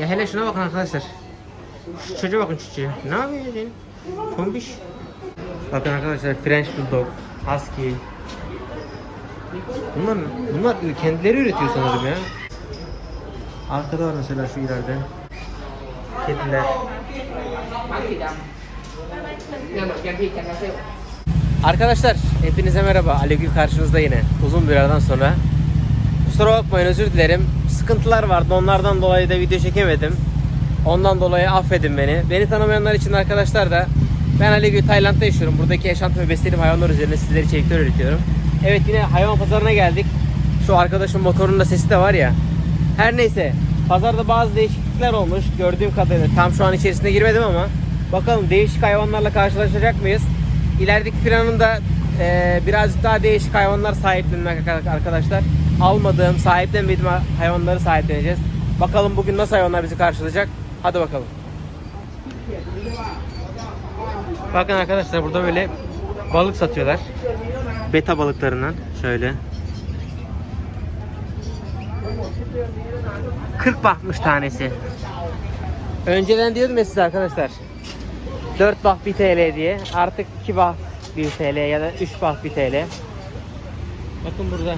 Ya hele şuna bakın arkadaşlar. Şu çocuğa bakın şu çocuğa. Ne yapıyor ya? Tombiş. Bakın arkadaşlar French Bulldog, Husky. Bunlar, bunlar kendileri üretiyor sanırım ya. Arkada var mesela şu ileride. Kediler. Arkadaşlar hepinize merhaba. Ali Gül karşınızda yine. Uzun bir aradan sonra. Kusura bakmayın özür dilerim. Sıkıntılar vardı. Onlardan dolayı da video çekemedim. Ondan dolayı affedin beni. Beni tanımayanlar için arkadaşlar da ben Ali Gül Tayland'da yaşıyorum. Buradaki yaşantı ve beslediğim hayvanlar üzerine sizlere içerikler üretiyorum. Evet yine hayvan pazarına geldik. Şu arkadaşın motorunda sesi de var ya. Her neyse pazarda bazı değişiklikler olmuş gördüğüm kadarıyla. Tam şu an içerisine girmedim ama bakalım değişik hayvanlarla karşılaşacak mıyız? İlerideki planımda e, birazcık daha değişik hayvanlar sahiplenmek arkadaşlar. Almadığım, sahiplenmediğim hayvanları sahipleneceğiz. Bakalım bugün nasıl hayvanlar bizi karşılayacak. Hadi bakalım. Bakın arkadaşlar burada böyle balık satıyorlar. Beta balıklarından şöyle. 40 bakmış tanesi. Önceden diyordum ya size arkadaşlar. 4 bah 1 TL diye. Artık 2 bah 1 TL ya da 3 bah 1 TL. Bakın burada.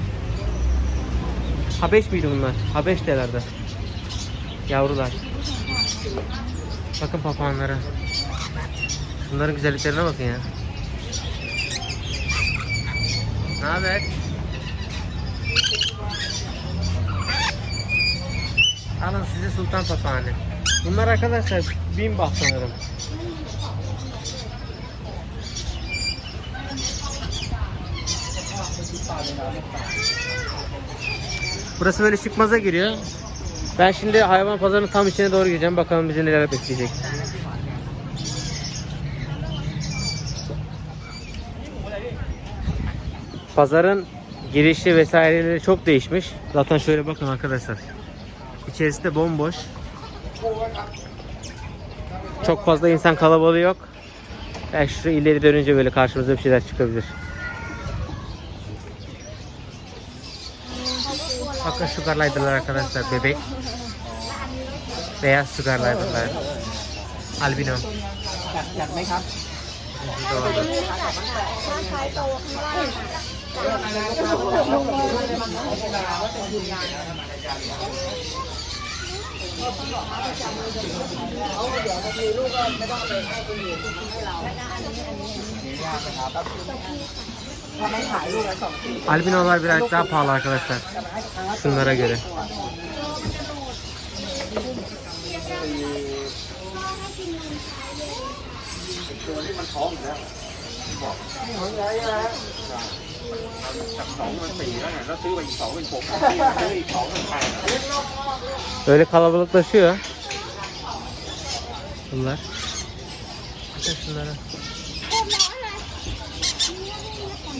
Habeş miydi bunlar? Habeş TL'lerde. Yavrular. Bakın papağanlara. Bunların güzelliklerine bakın ya. Ne haber? Alın size sultan papağanı. Bunlar arkadaşlar bin baht sanırım. Burası böyle çıkmaza giriyor. Ben şimdi hayvan pazarının tam içine doğru gireceğim. Bakalım bizi neler bekleyecek. Pazarın girişi vesaireleri çok değişmiş. Zaten şöyle bakın arkadaşlar. İçerisi de bomboş. Çok fazla insan kalabalığı yok. Belki şu ileri dönünce böyle karşımıza bir şeyler çıkabilir. Bakın şu garlaydılar arkadaşlar bebek. Beyaz şu garlaydılar. Albino. จัดจัดไหมครับ Şu da orada. ถ้าใช้โตข้างล่าง Albinolar biraz daha pahalı arkadaşlar. Şunlara göre. Böyle kalabalıklaşıyor. Bunlar. Bakın şunlara.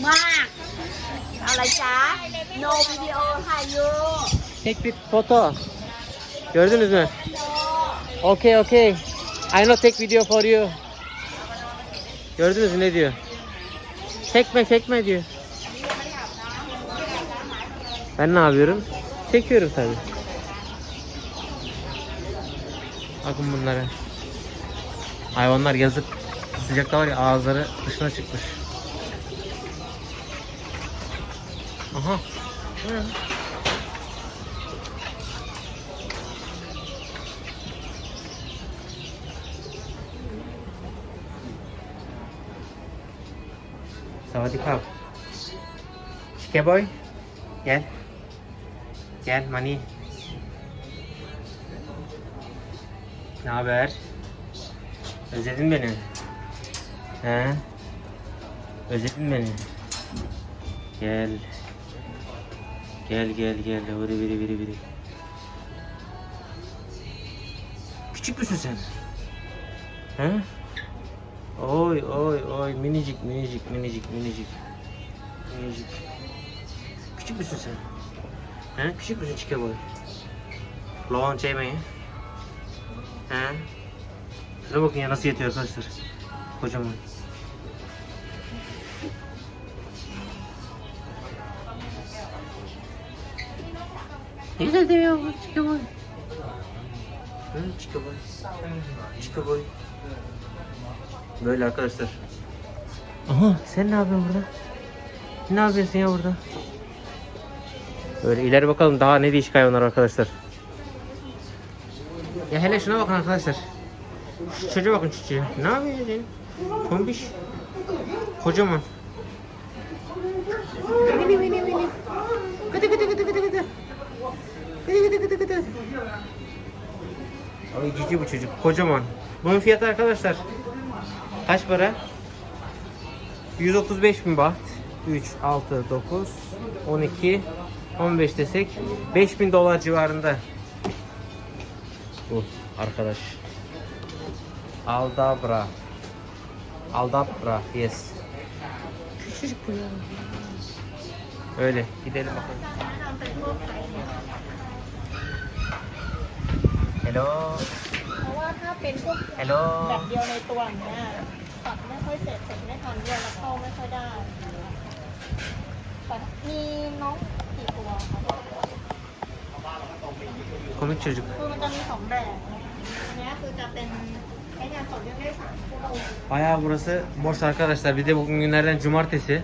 มากอะไรจ๊ะ โนวิดีโอถ่ายอยู่ Tek bir foto. Gördünüz mü? Okay okay. I know take video for you. Gördünüz mü ne diyor? Çekme çekme diyor. Ben ne yapıyorum? Çekiyorum tabi. Bakın bunlara. Hayvanlar yazık. Sıcakta var ya ağızları dışına çıkmış. Aha. Ne? Sawadee Şike boy. Gel. Gel Mani. Ne haber? Özledin beni. He? Özledin beni. Gel. Gel gel gel. Viri viri viri viri. Küçük müsün sen? He? Oy oy oy minicik minicik minicik minicik. Minicik. Küçük müsün sen? He? Küçük müsün çike boy? Loğan mi? He? Şuna bakın ya nasıl yatıyor arkadaşlar. Kocaman. Güzel demiyor bu çike boy. Hı, Chica boy. Chica boy. Böyle arkadaşlar. Aha sen ne yapıyorsun burada? Ne yapıyorsun ya burada? Böyle ileri bakalım daha ne değişik hayvanlar arkadaşlar. Ya hele şuna bakın arkadaşlar. Şu çocuğa bakın şu çocuğa. Ne yapıyor ya? Tombiş. Kocaman. Gıdı gıdı gıdı. Gıdı gıdı gıdı gıdı. Ay cici bu çocuk. Kocaman. Bunun fiyatı arkadaşlar. Kaç para? 135 bin baht. 3, 6, 9, 12, 15 desek 5000 dolar civarında. Bu arkadaş. Aldabra. Aldabra, yes. Küçücük bu ya. Öyle gidelim bakalım. ทำเป็นพวกไข่เนี่ย Hello. เพราะว่าถ้าเป็นพวก Hello. แบบเดียวในตัวอย่างเนี้ยตัดไม่ค่อยเสร็จเสร็จไม่ทันด้วยแล้วเข้าไม่ค่อยได้แต่มีน้องกี่ตัวคะ Komik çocuk. คือมันจะมีสองแบบอันเนี้ยคือจะเป็นใช้งานต่อเนื่องได้สามชั่วโมง Bayağı burası boş arkadaşlar. Bir de bugün günlerden cumartesi.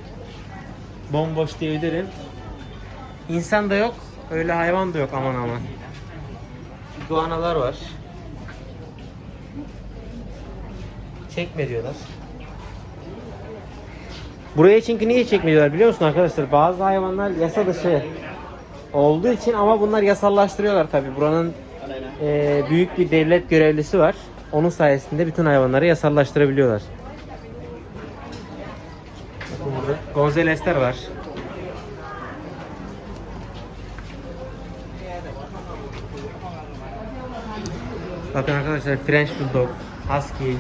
Bomboş diyebilirim. İnsan da yok. Öyle hayvan da yok aman aman. Iguanalar var. Çekme diyorlar. Buraya çünkü niye çekme diyorlar biliyor musun arkadaşlar? Bazı hayvanlar yasa dışı olduğu için ama bunlar yasallaştırıyorlar tabi. Buranın eee, büyük bir devlet görevlisi var. Onun sayesinde bütün hayvanları yasallaştırabiliyorlar. Bakın burada Gonzales'ler var. Bakın arkadaşlar French Bulldog, Husky.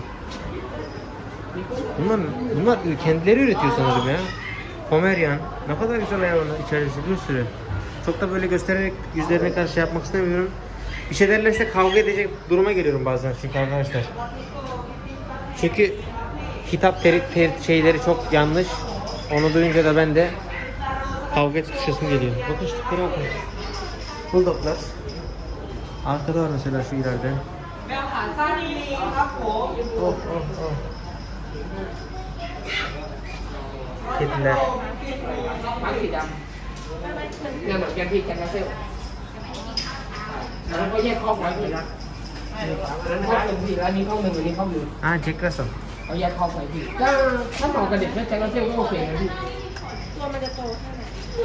Bunlar, bunlar kendileri üretiyor sanırım ya. Pomerian. Ne kadar güzel hayvanlar içerisi bir sürü. Çok da böyle göstererek yüzlerine karşı şey yapmak istemiyorum. Bir şey derlerse kavga edecek duruma geliyorum bazen çünkü arkadaşlar. Çünkü kitap teri, teri- şeyleri çok yanlış. Onu duyunca da ben de kavga tutuşasım geliyor. Bakın şu bakın. Bulldoglar. Arkada var mesela şu ileride. Oh oh oh. Kediler. ม้าสีดำเนี่ยเหมือนกันพี่แคนเซลอันนั้นก็แยกข้อไว้พี่นะอันนั้นข้อหนึ่งพี่แล้วอันนี้ข้อหนึ่งอันนี้ข้อหนึ่ง Ah Jack Russell. เขาแยกข้อไว้พี่ถ้าถ้าเหมาะกับเด็กถ้าแคนเซลก็โอเคนะพี่ตัวมันจะโตแค่ไหน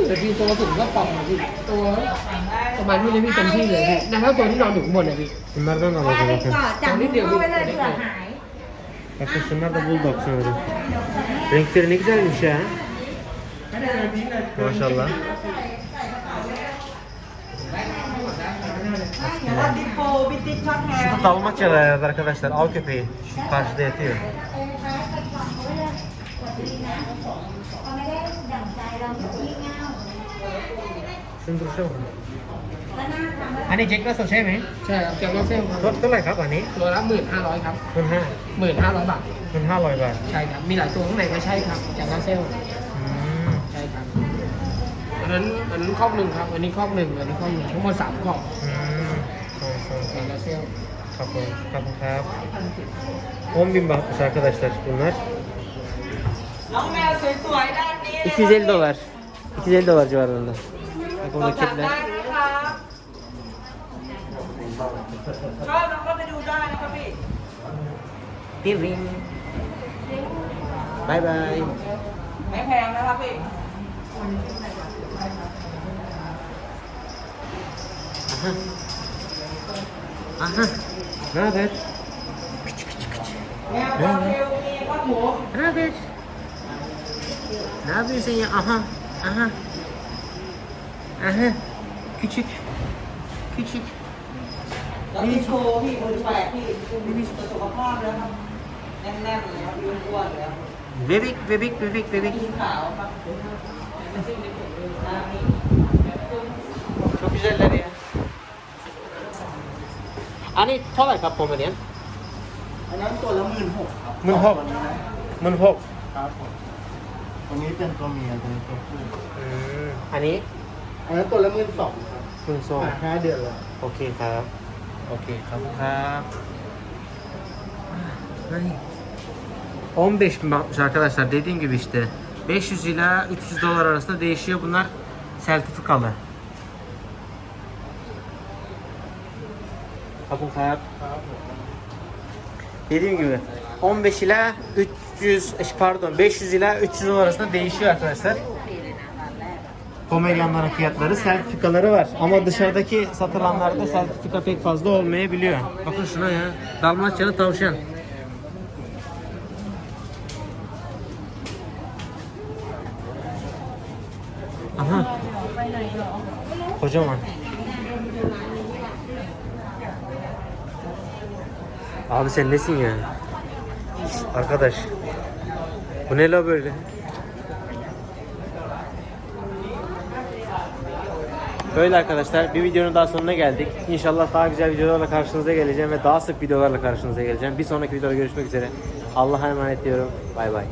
แต่พี่ตัวสูงก็ปองนะพี่ตัว ประมาณนี้เลยพี่เต็มที่เลยพี่นะถ้าตัวที่นอนอยู่ข้างบนนะพี่ Bunlardan alalım bakın. จับนิดเดียวพี่ Bakın şunlar da bulldog sanırım. Renkleri ne güzelmiş ya. Maşallah. Şu da Dalmaçyalı herhalde arkadaşlar. Av köpeği. Şu karşıda yatıyor. Şunun duruşa bakın. Hani Jack Russell ใช่ไหมใช่ครับแคนเซลครับรถเท่าไหร่ครับอันนี้ตัวละหมื่นห้าร้อยครับหมื่นห้าหมื่นห้าร้อยบาทหมื่นห้าร้อยบาทใช่ครับมีหลายตัวข้างในก็ใช่ครับแคนเซลอืมใช่ครับอันนั้นอันนั้นข้อหนึ่งครับ อันนี้ข้อหนึ่งอันนี้ข้อหนึ่งทั้งหมดสามข้ออืมโอ้โหแคนเซล Kapı, kapı kap. 10 bin bahtmış arkadaşlar bunlar. น้องแมวสวยๆ เป็ามนได้นะครับชอบน้อก็ไปดูได้นะครับพี่ พี่วิงบายบาย ไม่แพงนะครับพี่ อะฮะนะเบสแมวบาฟิลมีข้าวหมูนะเบสนะเบสเสียอะฮะอะฮะ Aha. Küçük. Küçük. แล้วมีโชว์พี่มือแปลกพี่มีสุขภาพแล้วครับแน่นๆเลยครับยืนอ้วนเลยครับ Bebek, bebek, bebek, bebek. สีขาวครับ Çok güzeller ya. Hani kolay kap Pomeranian? อันนั้นตัวละหมื่นหกครับหมื่นหกมันหกครับผมตรงนี้เป็นตัวเมียตัวนี้ตัวผู้อันนี้ อันนั้นตัวละหมื่นสองครับ คุณส้ม อ่าห้าเดือนแล้ว โอเคครับ Okey. Tamam. Ha. Ay. 15 bin bakmış arkadaşlar. Dediğim gibi işte. 500 ila 300 dolar arasında değişiyor. Bunlar sertifikalı. Kapın kayap. Dediğim gibi 15 ila 300 pardon 500 ila 300 dolar arasında değişiyor arkadaşlar. Pomeryanların fiyatları, sertifikaları var. Ama dışarıdaki satılanlarda sertifika pek fazla olmayabiliyor. Bakın şuna ya. Dalmaçyalı tavşan. Aha. Kocaman. Abi sen nesin ya? Arkadaş. Bu ne la böyle? Böyle arkadaşlar bir videonun daha sonuna geldik. İnşallah daha güzel videolarla karşınıza geleceğim ve daha sık videolarla karşınıza geleceğim. Bir sonraki videoda görüşmek üzere. Allah'a emanet diyorum. Bay bay.